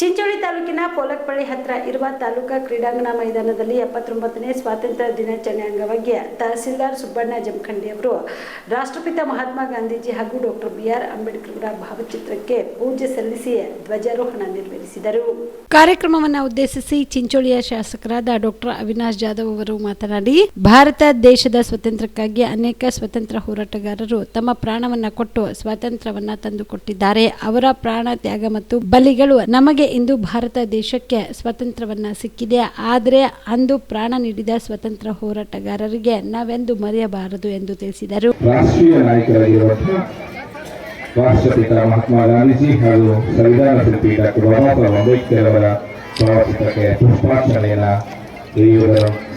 ಚಿಂಚೋಳಿ ತಾಲೂಕಿನ ಪೋಲಕ್ಪಳ್ಳಿ ಹತ್ರ ಇರುವ ತಾಲೂಕಾ ಕ್ರೀಡಾಂಗಣ ಮೈದಾನದಲ್ಲಿ ಎಪ್ಪತ್ತೊಂಬತ್ತನೇ ಸ್ವಾತಂತ್ರ್ಯ ದಿನಾಚರಣೆ ಅಂಗವಾಗಿ ತಹಸೀಲ್ದಾರ್ ಸುಬ್ಬಣ್ಣ ಜಮಖಂಡಿ ಅವರು ರಾಷ್ಟ್ರಪಿತ ಮಹಾತ್ಮ ಗಾಂಧೀಜಿ ಹಾಗೂ ಡಾಕ್ಟರ್ ಬಿ ಆರ್ ಅಂಬೇಡ್ಕರ್ ಅವರ ಭಾವಚಿತ್ರಕ್ಕೆ ಪೂಜೆ ಸಲ್ಲಿಸಿ ಧ್ವಜಾರೋಹಣ ನೆರವೇರಿಸಿದರು. ಕಾರ್ಯಕ್ರಮವನ್ನು ಉದ್ದೇಶಿಸಿ ಚಿಂಚೋಳಿಯ ಶಾಸಕರಾದ ಡಾಕ್ಟರ್ ಅವಿನಾಶ್ ಜಾಧವ್ ಅವರು ಮಾತನಾಡಿ, ಭಾರತ ದೇಶದ ಸ್ವಾತಂತ್ರ್ಯಕ್ಕಾಗಿ ಅನೇಕ ಸ್ವತಂತ್ರ ಹೋರಾಟಗಾರರು ತಮ್ಮ ಪ್ರಾಣವನ್ನ ಕೊಟ್ಟು ಸ್ವಾತಂತ್ರ್ಯವನ್ನ ತಂದುಕೊಟ್ಟಿದ್ದಾರೆ. ಅವರ ಪ್ರಾಣ ತ್ಯಾಗ ಮತ್ತು ಬಲಿಗಳು ನಮಗೆ ಇಂದು ಭಾರತ ದೇಶಕ್ಕೆ ಸ್ವಾತಂತ್ರ್ಯವನ್ನ ಸಿಕ್ಕಿದೆ. ಆದರೆ ಅಂದು ಪ್ರಾಣ ನೀಡಿದ ಸ್ವತಂತ್ರ ಹೋರಾಟಗಾರರಿಗೆ ನಾವೆಂದು ಮರೆಯಬಾರದು ಎಂದು ತಿಳಿಸಿದರು. ರಾಷ್ಟ್ರೀಯ ನಾಯಕರಾಗಿರುವಂತಹ ರಾಷ್ಟ್ರಪಿತ ಮಹಾತ್ಮ ಗಾಂಧೀಜಿ ಹಾಗೂ ಸಂವಿಧಾನ ಶಿಲ್ಪಿ ಡಾಕ್ಟರ್ ಬಾಬಾ ಸಾಹೇಬ್ ಅಂಬೇಡ್ಕರ್ ಅವರ ಭಾವಚಿತ್ರಕ್ಕೆ ಪುಷ್ಪಾರ್ಚನೆಯನ್ನ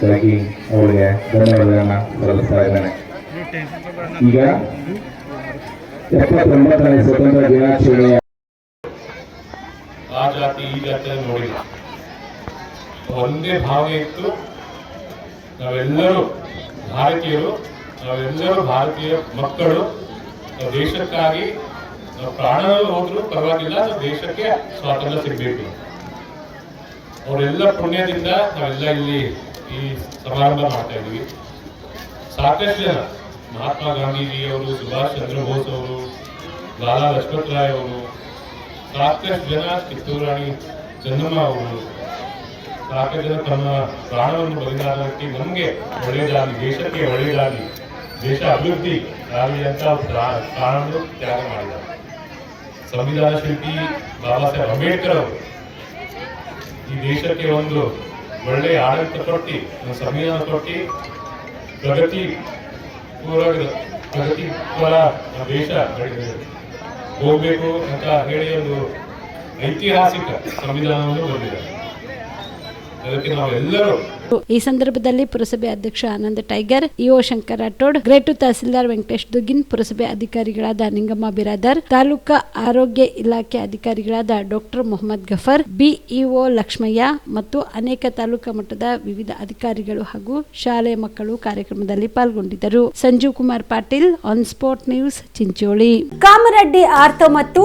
ಸಲಗಿ ಅವರಿಗೆ ಧನ್ಯವಾದಗಳನ್ನು ಸಲ್ಲಿಸ್ತಾ ಇದ್ದೇನೆ. ಈಗ ಎಪ್ಪತ್ತೊಂಬತ್ತನೇ ಸ್ವತಂತ್ರ ದಿನಾಚರಣೆಯ ಆ ಜಾತಿ ಈ ಜಾತಿ ನೋಡಿಲ್ಲ. ಒಂದೇ ಭಾವನೆ ಇತ್ತು. ನಾವೆಲ್ಲರೂ ಭಾರತೀಯರು, ನಾವೆಲ್ಲರೂ ಭಾರತೀಯ ಮಕ್ಕಳು, ನಾವು ದೇಶಕ್ಕಾಗಿ ನಾವು ಪ್ರಾಣ ಹೋದ್ರು ಪರವಾಗಿಲ್ಲ, ನಾವು ದೇಶಕ್ಕೆ ಸ್ವಾತಂತ್ರ್ಯ ಸಿಗಬೇಕು. ಅವರೆಲ್ಲ ಪುಣ್ಯದಿಂದ ನಾವೆಲ್ಲ ಇಲ್ಲಿ ಈ ಸಮಾರಂಭ ಮಾಡ್ತಾ ಇದ್ದೀವಿ. ಸಾಕಷ್ಟು ಜನ, ಮಹಾತ್ಮ ಗಾಂಧೀಜಿ ಅವರು ಸುಭಾಷ್ ಚಂದ್ರ ಬೋಸ್ ಅವರು ಲಾಲಾ ಲಜಪತ್ ರಾಯ್ ಅವರು ಸಾಕಷ್ಟು ಜನ ಕಿತ್ತೂರು ರಾಣಿ ಚೆನ್ನಮ್ಮ ಅವರು ಸಾಕಷ್ಟು ಜನ ತಮ್ಮ ಪ್ರಾಣವನ್ನು ಬಲಿದಾನಕ್ಕೆ ನಮಗೆ ಒಳ್ಳೆಯದಾಗಲಿ ದೇಶಕ್ಕೆ ಒಳ್ಳೆಯದಾಗಲಿ ದೇಶ ಅಭಿವೃದ್ಧಿ ಆಗಲಿ ಅಂತ ಪ್ರಾಣವನ್ನು ತ್ಯಾಗ ಮಾಡಿದ್ದಾರೆ ಸಂವಿಧಾನ ಶಿಲ್ಪಿ ಬಾಬಾ ಸಾಹೇಬ್ ಅಂಬೇಡ್ಕರ್ ಅವರು ಈ ದೇಶಕ್ಕೆ ಒಂದು ಒಳ್ಳೆಯ ಆಡಳಿತ ಕೊಟ್ಟು ಸಂವಿಧಾನ ಕೊಟ್ಟು, ಪ್ರಗತಿ ಪೂರ್ವ ಪ್ರಗತಿ ಪರ ದೇಶ. ಹೋಗ್ಬೇಕು ಅಂತ ಹೇಳಿ ಒಂದು ಐತಿಹಾಸಿಕ ಸಂವಿಧಾನವನ್ನು ಬಂದಿದ್ದಾರೆ ಅದಕ್ಕೆ ನಾವೆಲ್ಲರೂ ಈ ಸಂದರ್ಭದಲ್ಲಿ ಪುರಸಭೆ ಅಧ್ಯಕ್ಷ Anand Tiger, EO Shankar Rathod, grade tahsildar Venkatesh Dugin ಪುರಸಭೆ ಅಧಿಕಾರಿಗಳಾದ ನಿಂಗಮ್ಮ ಬಿರಾದರ್, ತಾಲೂಕಾ ಆರೋಗ್ಯ ಇಲಾಖೆ ಅಧಿಕಾರಿಗಳಾದ ಡಾಕ್ಟರ್ ಮೊಹಮ್ಮದ್ ಗಫರ್, ಬಿಇಒ ಲಕ್ಷ್ಮಯ್ಯ ಮತ್ತು ಅನೇಕ ತಾಲೂಕಾ ಮಟ್ಟದ ವಿವಿಧ ಅಧಿಕಾರಿಗಳು ಹಾಗೂ ಶಾಲೆಯ ಮಕ್ಕಳು ಕಾರ್ಯಕ್ರಮದಲ್ಲಿ ಪಾಲ್ಗೊಂಡಿದ್ದರು. Sanjeev Kumar Patil on spot news, Chincholi. Kamareddy ortho ಮತ್ತು